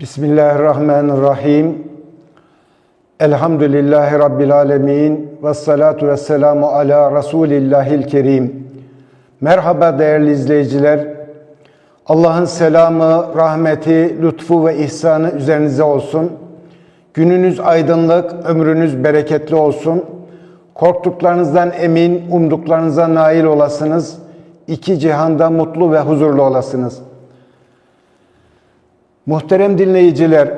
Bismillahirrahmanirrahim. Elhamdülillahi Rabbil alemin. Ve salatu ve selamu ala Resulillahil kerim. Merhaba değerli izleyiciler. Allah'ın selamı, rahmeti, lütfu ve ihsanı üzerinize olsun. Gününüz aydınlık, ömrünüz bereketli olsun. Korktuklarınızdan emin, umduklarınıza nail olasınız. İki cihanda mutlu ve huzurlu olasınız. Muhterem dinleyiciler,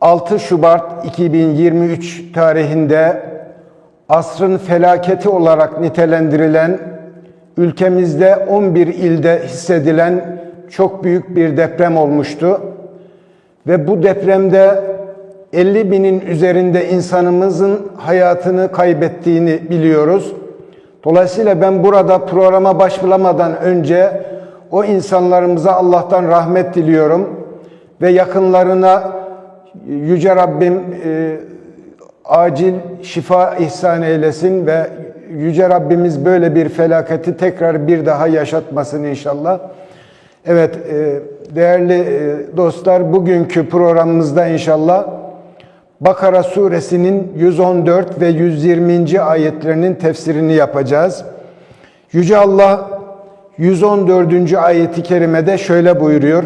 6 Şubat 2023 tarihinde asrın felaketi olarak nitelendirilen ülkemizde 11 ilde hissedilen çok büyük bir deprem olmuştu. Ve bu depremde 50 binin üzerinde insanımızın hayatını kaybettiğini biliyoruz. Dolayısıyla ben burada programa başlamadan önce o insanlarımıza Allah'tan rahmet diliyorum ve yakınlarına Yüce Rabbim e, acil şifa ihsan eylesin ve Yüce Rabbimiz böyle bir felaketi tekrar bir daha yaşatmasın inşallah. Evet e, değerli e, dostlar bugünkü programımızda inşallah Bakara suresinin 114 ve 120. ayetlerinin tefsirini yapacağız. Yüce Allah 114. ayeti kerimede şöyle buyuruyor.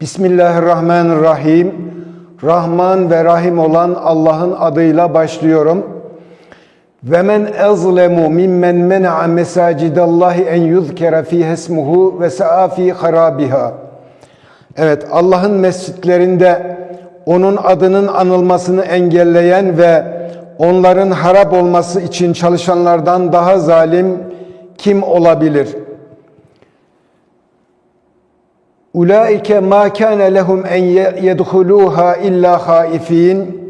Bismillahirrahmanirrahim. Rahman ve Rahim olan Allah'ın adıyla başlıyorum. Ve men ezlemu mimmen men'a mesacidallahi en yuzkera fiha ismuhu ve sa'a fi harabiha. Evet, Allah'ın mescitlerinde onun adının anılmasını engelleyen ve onların harap olması için çalışanlardan daha zalim kim olabilir? Ulaike ma kana lehum en yedhuluha illa haifin.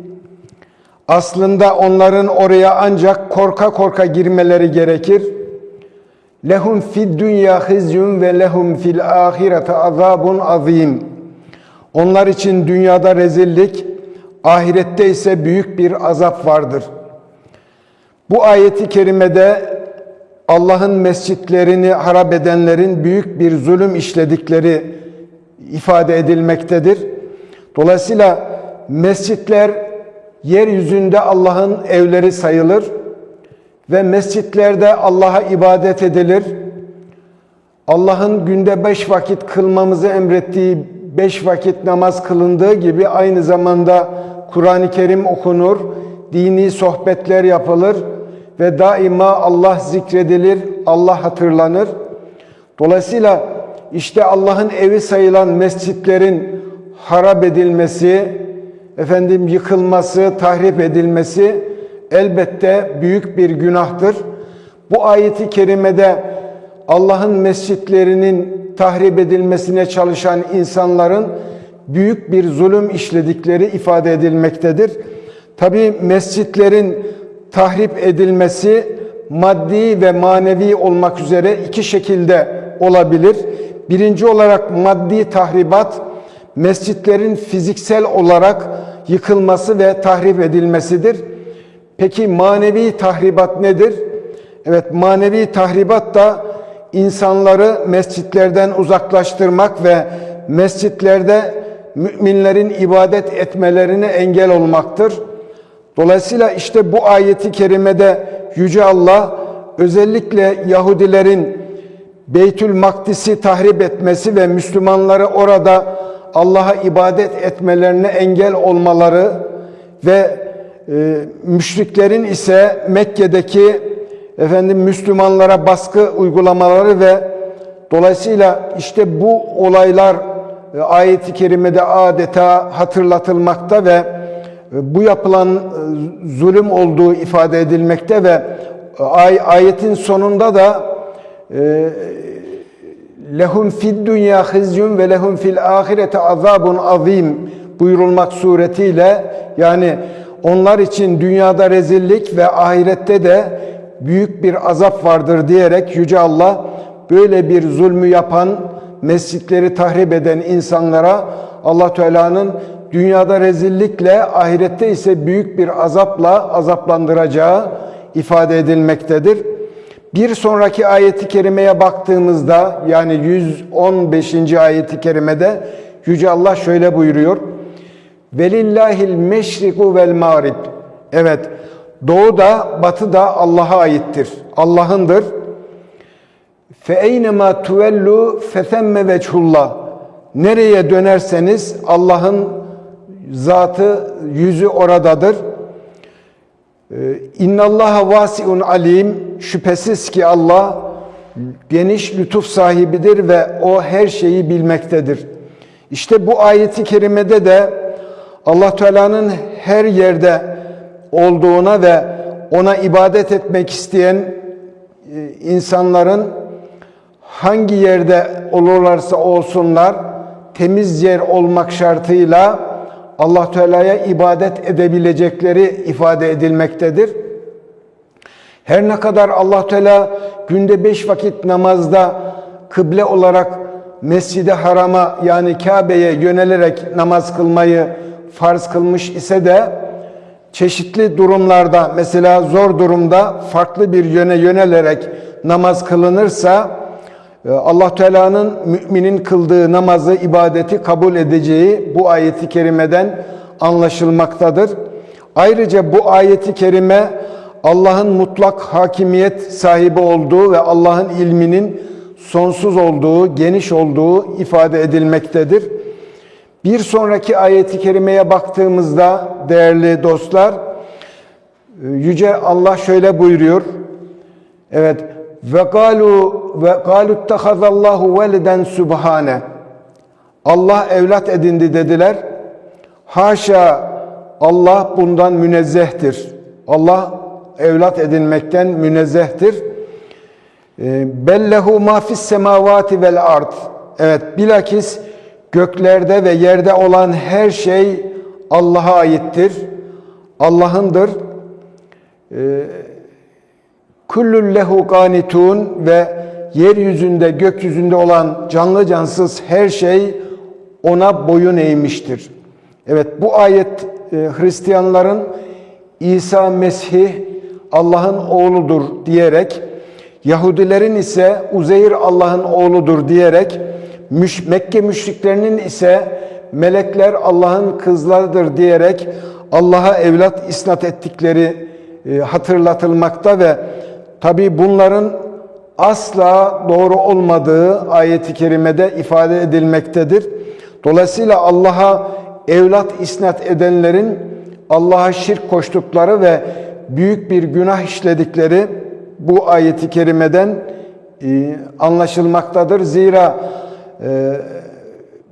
Aslında onların oraya ancak korka korka girmeleri gerekir. Lehum fid dünya hizyun ve lehum fil ahirete azabun azim. Onlar için dünyada rezillik, ahirette ise büyük bir azap vardır. Bu ayeti kerimede Allah'ın mescitlerini harap edenlerin büyük bir zulüm işledikleri ifade edilmektedir. Dolayısıyla mescitler yeryüzünde Allah'ın evleri sayılır ve mescitlerde Allah'a ibadet edilir. Allah'ın günde beş vakit kılmamızı emrettiği beş vakit namaz kılındığı gibi aynı zamanda Kur'an-ı Kerim okunur, dini sohbetler yapılır ve daima Allah zikredilir, Allah hatırlanır. Dolayısıyla işte Allah'ın evi sayılan mescitlerin harap edilmesi, efendim yıkılması, tahrip edilmesi elbette büyük bir günahtır. Bu ayeti kerimede Allah'ın mescitlerinin tahrip edilmesine çalışan insanların büyük bir zulüm işledikleri ifade edilmektedir. Tabi mescitlerin tahrip edilmesi maddi ve manevi olmak üzere iki şekilde olabilir. Birinci olarak maddi tahribat, mescitlerin fiziksel olarak yıkılması ve tahrip edilmesidir. Peki manevi tahribat nedir? Evet manevi tahribat da insanları mescitlerden uzaklaştırmak ve mescitlerde müminlerin ibadet etmelerine engel olmaktır. Dolayısıyla işte bu ayeti kerimede Yüce Allah özellikle Yahudilerin Beytül Makdis'i tahrip etmesi ve Müslümanları orada Allah'a ibadet etmelerine engel olmaları ve e, müşriklerin ise Mekke'deki efendim Müslümanlara baskı uygulamaları ve dolayısıyla işte bu olaylar e, ayeti kerimede adeta hatırlatılmakta ve bu yapılan e, zulüm olduğu ifade edilmekte ve e, ay, ayetin sonunda da e, lehum fid dünya hizyun ve lehum fil ahirete azabun azim buyurulmak suretiyle yani onlar için dünyada rezillik ve ahirette de büyük bir azap vardır diyerek Yüce Allah böyle bir zulmü yapan, mescitleri tahrip eden insanlara Allah Teala'nın dünyada rezillikle, ahirette ise büyük bir azapla azaplandıracağı ifade edilmektedir. Bir sonraki ayeti kerimeye baktığımızda yani 115. ayeti kerimede Yüce Allah şöyle buyuruyor. Velillahil meşriku vel mağrib. Evet, doğu da batı da Allah'a aittir. Allah'ındır. Fe eynema tuvellu fethemme veçhullah. Nereye dönerseniz Allah'ın zatı, yüzü oradadır. Ee, İnnallaha vasiun alim. Şüphesiz ki Allah geniş lütuf sahibidir ve o her şeyi bilmektedir. İşte bu ayeti kerimede de Allah Teala'nın her yerde olduğuna ve ona ibadet etmek isteyen e, insanların hangi yerde olurlarsa olsunlar temiz yer olmak şartıyla Allah Teala'ya ibadet edebilecekleri ifade edilmektedir. Her ne kadar Allah Teala günde beş vakit namazda kıble olarak Mescid-i Haram'a yani Kabe'ye yönelerek namaz kılmayı farz kılmış ise de çeşitli durumlarda mesela zor durumda farklı bir yöne yönelerek namaz kılınırsa Allah Teala'nın müminin kıldığı namazı, ibadeti kabul edeceği bu ayeti kerimeden anlaşılmaktadır. Ayrıca bu ayeti kerime Allah'ın mutlak hakimiyet sahibi olduğu ve Allah'ın ilminin sonsuz olduğu, geniş olduğu ifade edilmektedir. Bir sonraki ayeti kerimeye baktığımızda değerli dostlar, Yüce Allah şöyle buyuruyor. Evet, ve galu ve galu ittehazallahu veleden subhane. Allah evlat edindi dediler. Haşa Allah bundan münezzehtir. Allah evlat edinmekten münezzehtir. Bellehu ma fis semavati vel ard. Evet bilakis göklerde ve yerde olan her şey Allah'a aittir. Allah'ındır. Kullun lehu kanitun ve yeryüzünde gökyüzünde olan canlı cansız her şey ona boyun eğmiştir. Evet bu ayet e, Hristiyanların İsa Mesih Allah'ın oğludur diyerek Yahudilerin ise Uzeyr Allah'ın oğludur diyerek Mekke müşriklerinin ise melekler Allah'ın kızlarıdır diyerek Allah'a evlat isnat ettikleri e, hatırlatılmakta ve tabi bunların asla doğru olmadığı ayeti kerimede ifade edilmektedir. Dolayısıyla Allah'a evlat isnat edenlerin Allah'a şirk koştukları ve büyük bir günah işledikleri bu ayeti kerimeden e, anlaşılmaktadır. Zira e,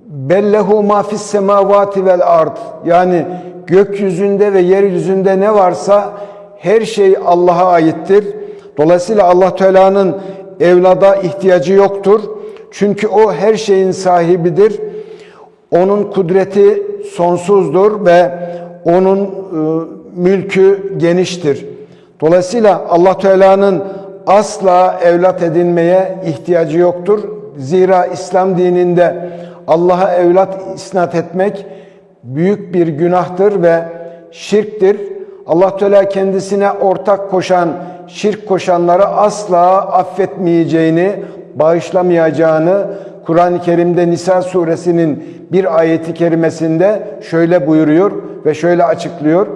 bellehu ma semavati vel ard yani gökyüzünde ve yeryüzünde ne varsa her şey Allah'a aittir. Dolayısıyla Allah Teala'nın evlada ihtiyacı yoktur. Çünkü o her şeyin sahibidir. Onun kudreti sonsuzdur ve onun e, mülkü geniştir. Dolayısıyla Allah Teala'nın asla evlat edinmeye ihtiyacı yoktur. Zira İslam dininde Allah'a evlat isnat etmek büyük bir günahtır ve şirktir. Allah Teala kendisine ortak koşan, şirk koşanları asla affetmeyeceğini, bağışlamayacağını Kur'an-ı Kerim'de Nisa suresinin bir ayeti kerimesinde şöyle buyuruyor ve şöyle açıklıyor.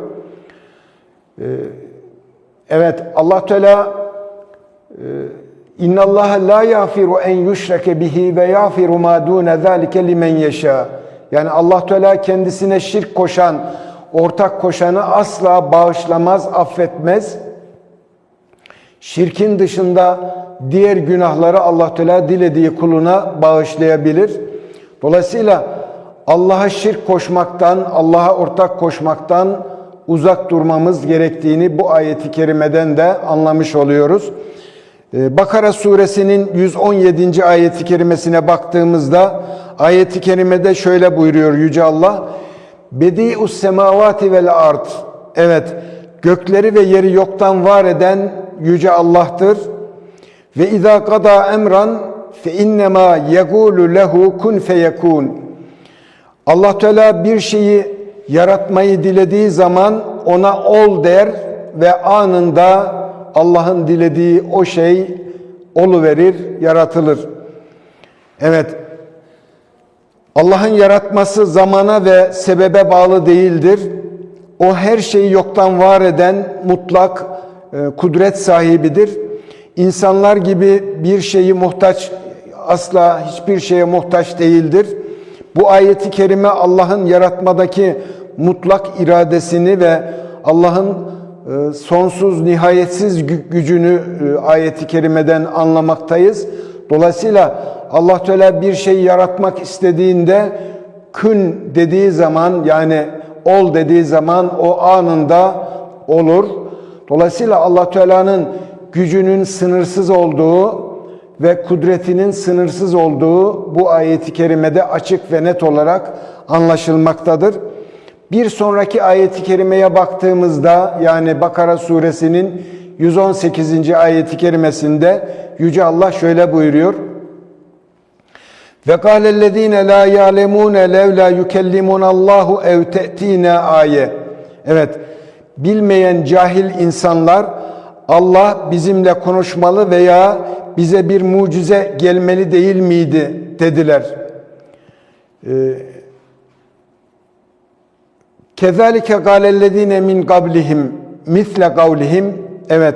Ee, evet Allah Teala e, İnna Allah la yafiru en yushrake bihi ve yafiru ma dun zalike limen yasha. Yani Allah Teala kendisine şirk koşan, ortak koşanı asla bağışlamaz, affetmez. Şirkin dışında diğer günahları Allah Teala dilediği kuluna bağışlayabilir. Dolayısıyla Allah'a şirk koşmaktan, Allah'a ortak koşmaktan uzak durmamız gerektiğini bu ayeti kerimeden de anlamış oluyoruz. Ee, Bakara suresinin 117. ayeti kerimesine baktığımızda ayeti kerimede şöyle buyuruyor Yüce Allah. Bedi'us semavati vel ard. Evet, gökleri ve yeri yoktan var eden Yüce Allah'tır. Ve izâ qada emran fe innema yegulu lehu kun feyekun. Allah Teala bir şeyi yaratmayı dilediği zaman ona ol der ve anında Allah'ın dilediği o şey olu verir, yaratılır. Evet. Allah'ın yaratması zamana ve sebebe bağlı değildir. O her şeyi yoktan var eden mutlak kudret sahibidir. İnsanlar gibi bir şeyi muhtaç asla hiçbir şeye muhtaç değildir. Bu ayeti kerime Allah'ın yaratmadaki mutlak iradesini ve Allah'ın e, sonsuz nihayetsiz gü- gücünü e, ayeti kerimeden anlamaktayız. Dolayısıyla Allah Teala bir şey yaratmak istediğinde kün dediği zaman yani ol dediği zaman o anında olur. Dolayısıyla Allah Teala'nın gücünün sınırsız olduğu ve kudretinin sınırsız olduğu bu ayeti kerimede açık ve net olarak anlaşılmaktadır. Bir sonraki ayeti kerimeye baktığımızda yani Bakara suresinin 118. ayeti kerimesinde Yüce Allah şöyle buyuruyor. Ve kâlellezîne lâ ya'lemûne levlâ yukellimunallahu ev te'tîne aye. Evet, bilmeyen cahil insanlar Allah bizimle konuşmalı veya bize bir mucize gelmeli değil miydi dediler. Kezalike gâlellezîne min qablihim misle kavlihim. Evet,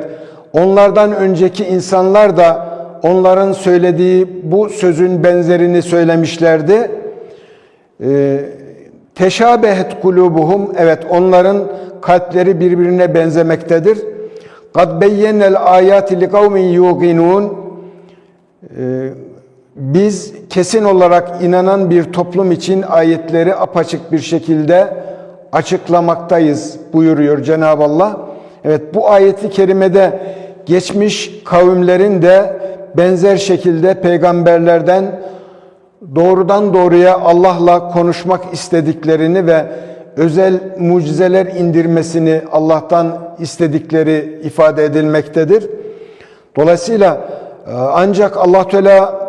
onlardan önceki insanlar da onların söylediği bu sözün benzerini söylemişlerdi. Ee, teşabehet kulubuhum. Evet, onların kalpleri birbirine benzemektedir. Kad beyyenel ayati li kavmin yuqinun. Ee, biz kesin olarak inanan bir toplum için ayetleri apaçık bir şekilde açıklamaktayız buyuruyor Cenab-ı Allah. Evet bu ayeti kerimede geçmiş kavimlerin de benzer şekilde peygamberlerden doğrudan doğruya Allah'la konuşmak istediklerini ve özel mucizeler indirmesini Allah'tan istedikleri ifade edilmektedir. Dolayısıyla e, ancak Allah Teala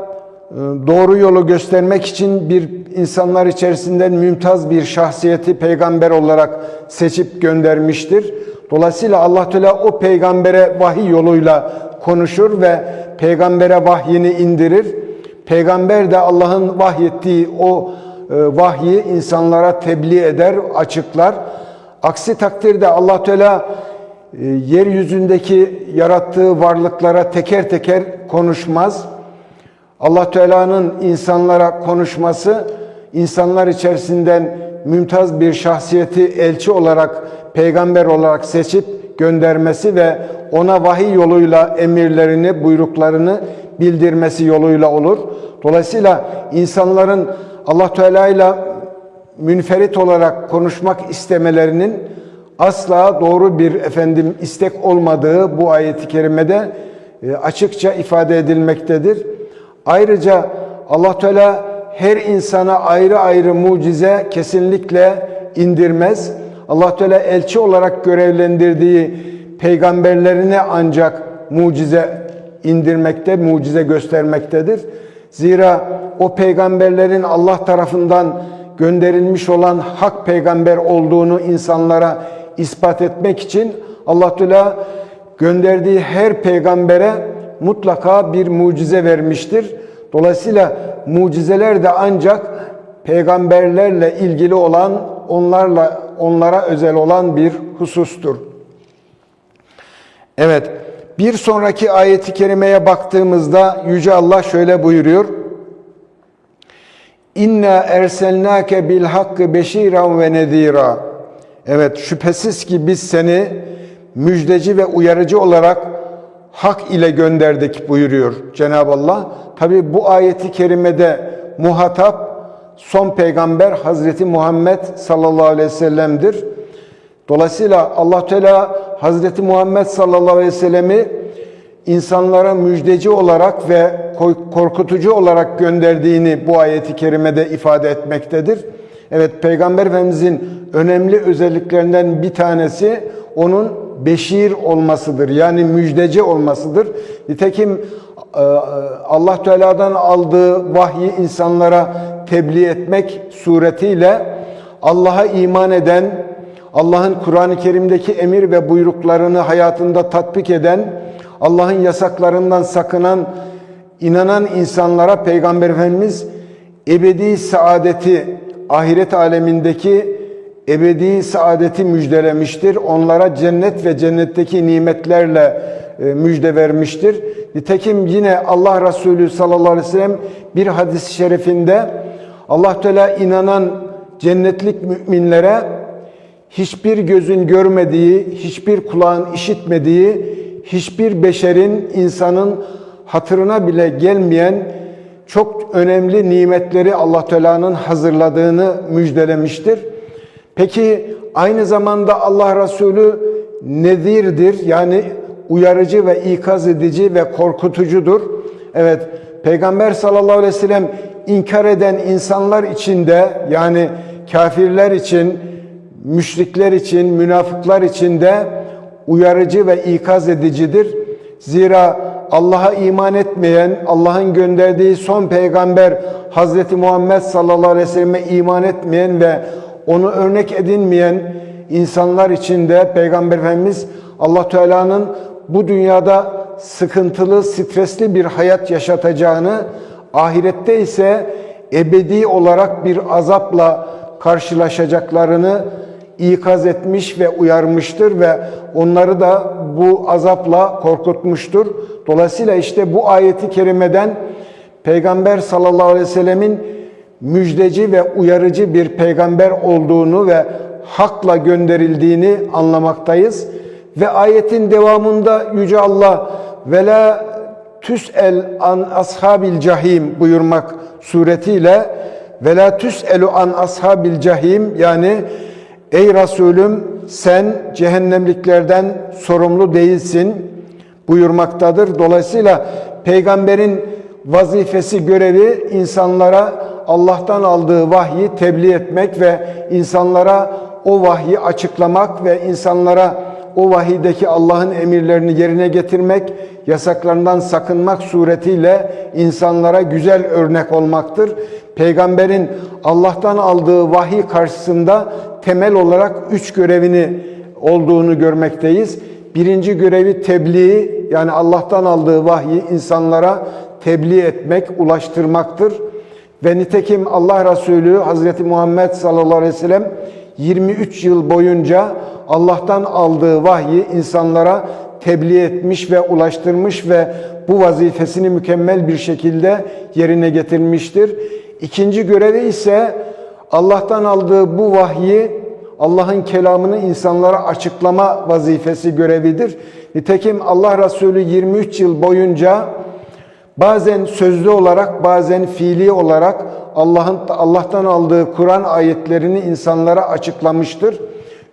e, doğru yolu göstermek için bir insanlar içerisinden mümtaz bir şahsiyeti peygamber olarak seçip göndermiştir. Dolayısıyla Allah Teala o peygambere vahiy yoluyla konuşur ve peygambere vahyini indirir. Peygamber de Allah'ın vahyettiği o e, vahyi insanlara tebliğ eder, açıklar. Aksi takdirde Allah Teala e, yeryüzündeki yarattığı varlıklara teker teker konuşmaz. Allah Teala'nın insanlara konuşması, insanlar içerisinden mümtaz bir şahsiyeti elçi olarak, peygamber olarak seçip göndermesi ve ona vahiy yoluyla emirlerini, buyruklarını bildirmesi yoluyla olur. Dolayısıyla insanların Allah Teala ile münferit olarak konuşmak istemelerinin asla doğru bir efendim istek olmadığı bu ayeti kerimede e, açıkça ifade edilmektedir. Ayrıca Allah Teala her insana ayrı ayrı mucize kesinlikle indirmez. Allah Teala elçi olarak görevlendirdiği peygamberlerine ancak mucize indirmekte, mucize göstermektedir. Zira o peygamberlerin Allah tarafından gönderilmiş olan hak peygamber olduğunu insanlara ispat etmek için Allah Teala gönderdiği her peygambere mutlaka bir mucize vermiştir. Dolayısıyla mucizeler de ancak peygamberlerle ilgili olan, onlarla onlara özel olan bir husustur. Evet, bir sonraki ayeti kerimeye baktığımızda Yüce Allah şöyle buyuruyor. İnna erselnake bil hakkı beşiran ve nedira. Evet, şüphesiz ki biz seni müjdeci ve uyarıcı olarak hak ile gönderdik buyuruyor Cenab-ı Allah. Tabi bu ayeti kerimede muhatap son peygamber Hazreti Muhammed sallallahu aleyhi ve sellem'dir. Dolayısıyla Allah Teala Hazreti Muhammed sallallahu aleyhi ve sellemi insanlara müjdeci olarak ve korkutucu olarak gönderdiğini bu ayeti kerimede ifade etmektedir. Evet Peygamber Efendimizin önemli özelliklerinden bir tanesi onun beşir olmasıdır. Yani müjdeci olmasıdır. Nitekim Allah Teala'dan aldığı vahyi insanlara tebliğ etmek suretiyle Allah'a iman eden, Allah'ın Kur'an-ı Kerim'deki emir ve buyruklarını hayatında tatbik eden, Allah'ın yasaklarından sakınan, inanan insanlara Peygamber Efendimiz ebedi saadeti, ahiret alemindeki ebedi saadeti müjdelemiştir. Onlara cennet ve cennetteki nimetlerle e, müjde vermiştir. Nitekim yine Allah Resulü sallallahu aleyhi ve sellem bir hadis-i şerifinde Allah Teala inanan cennetlik müminlere hiçbir gözün görmediği, hiçbir kulağın işitmediği, hiçbir beşerin, insanın hatırına bile gelmeyen çok önemli nimetleri Allah Teala'nın hazırladığını müjdelemiştir. Peki aynı zamanda Allah Resulü nezirdir yani uyarıcı ve ikaz edici ve korkutucudur. Evet Peygamber sallallahu aleyhi ve sellem inkar eden insanlar içinde yani kafirler için, müşrikler için, münafıklar için de uyarıcı ve ikaz edicidir. Zira Allah'a iman etmeyen, Allah'ın gönderdiği son peygamber Hazreti Muhammed sallallahu aleyhi ve selleme iman etmeyen ve onu örnek edinmeyen insanlar için de Peygamber Efendimiz Allah Teala'nın bu dünyada sıkıntılı, stresli bir hayat yaşatacağını, ahirette ise ebedi olarak bir azapla karşılaşacaklarını ikaz etmiş ve uyarmıştır ve onları da bu azapla korkutmuştur. Dolayısıyla işte bu ayeti kerimeden Peygamber sallallahu aleyhi ve sellemin müjdeci ve uyarıcı bir peygamber olduğunu ve hakla gönderildiğini anlamaktayız. Ve ayetin devamında Yüce Allah ve la tüs'el an ashabil cahim buyurmak suretiyle ve la tüs'elu an ashabil cahim yani ey Resulüm sen cehennemliklerden sorumlu değilsin buyurmaktadır. Dolayısıyla peygamberin vazifesi, görevi insanlara Allah'tan aldığı vahyi tebliğ etmek ve insanlara o vahyi açıklamak ve insanlara o vahiydeki Allah'ın emirlerini yerine getirmek, yasaklarından sakınmak suretiyle insanlara güzel örnek olmaktır. Peygamberin Allah'tan aldığı vahiy karşısında temel olarak üç görevini olduğunu görmekteyiz. Birinci görevi tebliğ yani Allah'tan aldığı vahyi insanlara tebliğ etmek, ulaştırmaktır. Ve nitekim Allah Resulü Hazreti Muhammed sallallahu aleyhi ve sellem 23 yıl boyunca Allah'tan aldığı vahyi insanlara tebliğ etmiş ve ulaştırmış ve bu vazifesini mükemmel bir şekilde yerine getirmiştir. İkinci görevi ise Allah'tan aldığı bu vahyi Allah'ın kelamını insanlara açıklama vazifesi görevidir. Nitekim Allah Resulü 23 yıl boyunca bazen sözlü olarak bazen fiili olarak Allah'ın Allah'tan aldığı Kur'an ayetlerini insanlara açıklamıştır.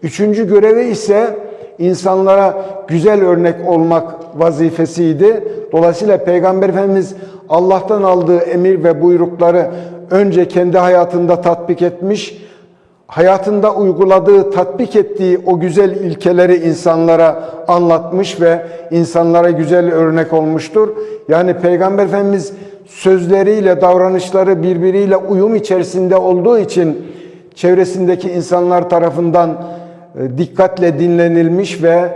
Üçüncü görevi ise insanlara güzel örnek olmak vazifesiydi. Dolayısıyla Peygamber Efendimiz Allah'tan aldığı emir ve buyrukları önce kendi hayatında tatbik etmiş, hayatında uyguladığı, tatbik ettiği o güzel ilkeleri insanlara anlatmış ve insanlara güzel örnek olmuştur. Yani Peygamber Efendimiz sözleriyle, davranışları birbiriyle uyum içerisinde olduğu için çevresindeki insanlar tarafından e, dikkatle dinlenilmiş ve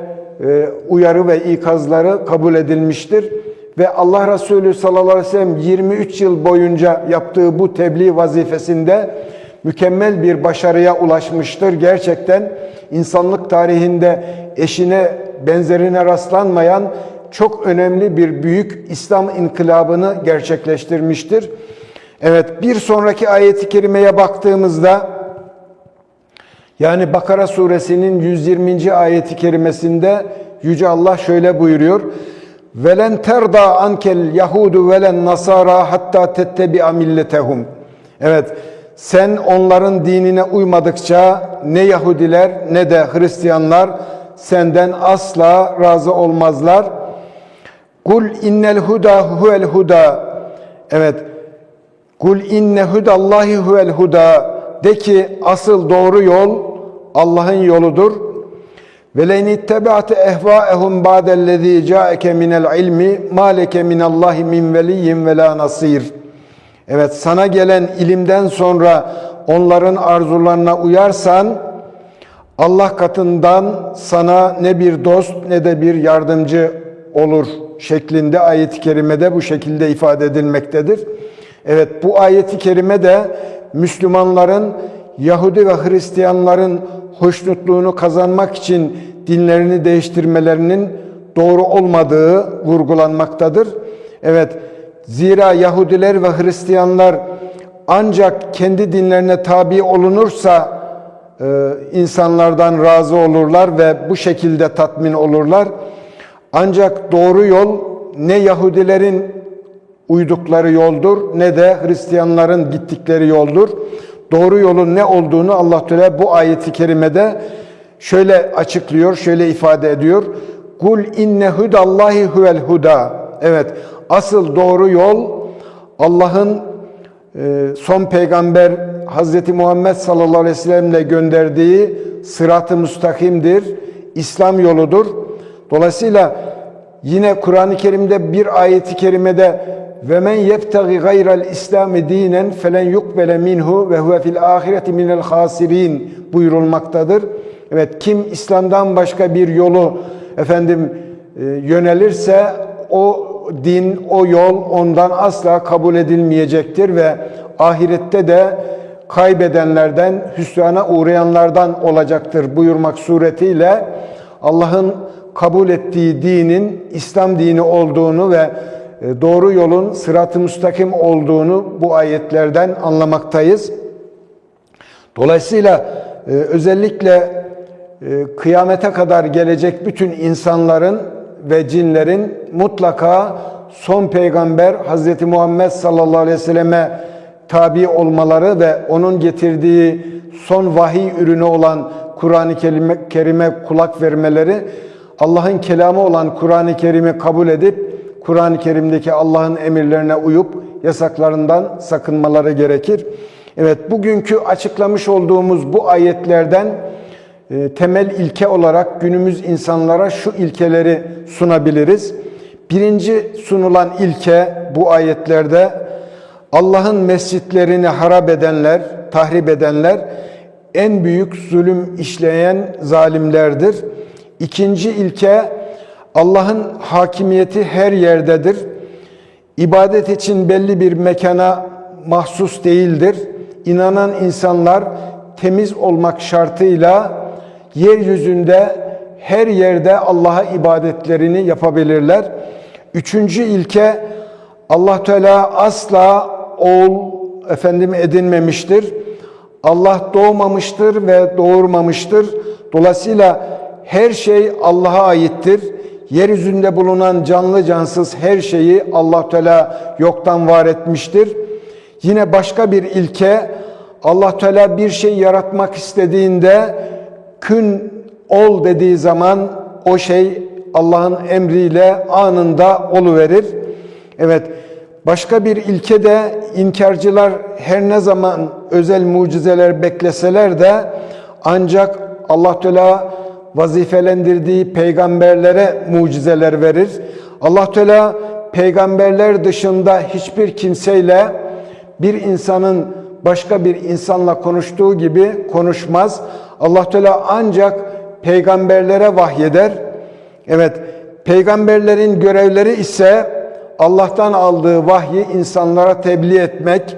e, uyarı ve ikazları kabul edilmiştir. Ve Allah Resulü sallallahu aleyhi ve sellem 23 yıl boyunca yaptığı bu tebliğ vazifesinde mükemmel bir başarıya ulaşmıştır. Gerçekten insanlık tarihinde eşine benzerine rastlanmayan çok önemli bir büyük İslam inkılabını gerçekleştirmiştir. Evet bir sonraki ayeti kerimeye baktığımızda yani Bakara suresinin 120. ayeti kerimesinde Yüce Allah şöyle buyuruyor. Velen terda ankel yahudu velen nasara hatta tettebi'a milletehum. Evet sen onların dinine uymadıkça ne Yahudiler ne de Hristiyanlar senden asla razı olmazlar. Kul innel huda huvel huda. Evet. Kul inne hudallahi huvel huda. De ki asıl doğru yol Allah'ın yoludur. Ve len ittebaate ehvaehum ba'dellezî ca'eke minel ilmi ma leke minallahi min veliyyin ve la nasir. Evet sana gelen ilimden sonra onların arzularına uyarsan Allah katından sana ne bir dost ne de bir yardımcı olur şeklinde ayet-i kerimede bu şekilde ifade edilmektedir. Evet bu ayeti kerime de Müslümanların Yahudi ve Hristiyanların hoşnutluğunu kazanmak için dinlerini değiştirmelerinin doğru olmadığı vurgulanmaktadır. Evet zira Yahudiler ve Hristiyanlar ancak kendi dinlerine tabi olunursa e, insanlardan razı olurlar ve bu şekilde tatmin olurlar. Ancak doğru yol ne Yahudilerin uydukları yoldur ne de Hristiyanların gittikleri yoldur. Doğru yolun ne olduğunu Allah Teala bu ayeti kerimede şöyle açıklıyor, şöyle ifade ediyor. Kul inne hudallahi huvel huda. Evet, asıl doğru yol Allah'ın e, son peygamber Hazreti Muhammed sallallahu aleyhi ve sellemle gönderdiği sırat-ı müstakimdir. İslam yoludur. Dolayısıyla yine Kur'an-ı Kerim'de bir ayeti kerimede ve men yebtagi gayral İslami dinen felen yukbele minhu ve huve fil ahireti minel hasirin buyurulmaktadır. Evet kim İslam'dan başka bir yolu efendim e, yönelirse o din, o yol ondan asla kabul edilmeyecektir ve ahirette de kaybedenlerden, hüsrana uğrayanlardan olacaktır buyurmak suretiyle Allah'ın kabul ettiği dinin İslam dini olduğunu ve doğru yolun sırat-ı müstakim olduğunu bu ayetlerden anlamaktayız. Dolayısıyla e, özellikle e, kıyamete kadar gelecek bütün insanların ve cinlerin mutlaka son peygamber Hz. Muhammed sallallahu aleyhi ve selleme tabi olmaları ve onun getirdiği son vahiy ürünü olan Kur'an-ı Kerim'e kulak vermeleri, Allah'ın kelamı olan Kur'an-ı Kerim'i kabul edip Kur'an-ı Kerim'deki Allah'ın emirlerine uyup yasaklarından sakınmaları gerekir. Evet bugünkü açıklamış olduğumuz bu ayetlerden e, temel ilke olarak günümüz insanlara şu ilkeleri sunabiliriz. Birinci sunulan ilke bu ayetlerde Allah'ın mescitlerini harap edenler, tahrip edenler en büyük zulüm işleyen zalimlerdir. İkinci ilke Allah'ın hakimiyeti her yerdedir. İbadet için belli bir mekana mahsus değildir. İnanan insanlar temiz olmak şartıyla yeryüzünde her yerde Allah'a ibadetlerini yapabilirler. Üçüncü ilke Allah Teala asla oğul efendim edinmemiştir. Allah doğmamıştır ve doğurmamıştır. Dolayısıyla her şey Allah'a aittir. Yeryüzünde bulunan canlı cansız her şeyi Allah Teala yoktan var etmiştir. Yine başka bir ilke Allah Teala bir şey yaratmak istediğinde kün ol dediği zaman o şey Allah'ın emriyle anında oluverir. Evet başka bir ilke de inkarcılar her ne zaman özel mucizeler bekleseler de ancak Allah Teala vazifelendirdiği peygamberlere mucizeler verir. Allah Teala peygamberler dışında hiçbir kimseyle bir insanın başka bir insanla konuştuğu gibi konuşmaz. Allah Teala ancak peygamberlere vahyeder. Evet, peygamberlerin görevleri ise Allah'tan aldığı vahyi insanlara tebliğ etmek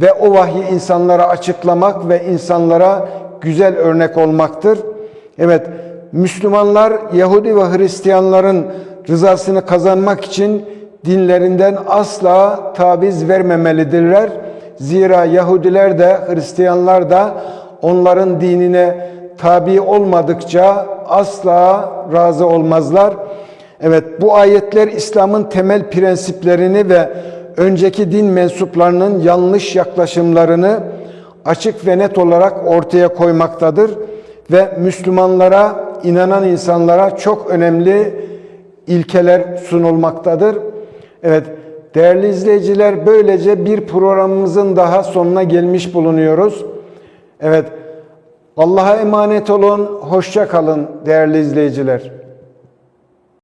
ve o vahyi insanlara açıklamak ve insanlara güzel örnek olmaktır. Evet, Müslümanlar Yahudi ve Hristiyanların rızasını kazanmak için dinlerinden asla taviz vermemelidirler. Zira Yahudiler de Hristiyanlar da onların dinine tabi olmadıkça asla razı olmazlar. Evet bu ayetler İslam'ın temel prensiplerini ve önceki din mensuplarının yanlış yaklaşımlarını açık ve net olarak ortaya koymaktadır ve Müslümanlara, inanan insanlara çok önemli ilkeler sunulmaktadır. Evet, değerli izleyiciler böylece bir programımızın daha sonuna gelmiş bulunuyoruz. Evet, Allah'a emanet olun, hoşça kalın değerli izleyiciler.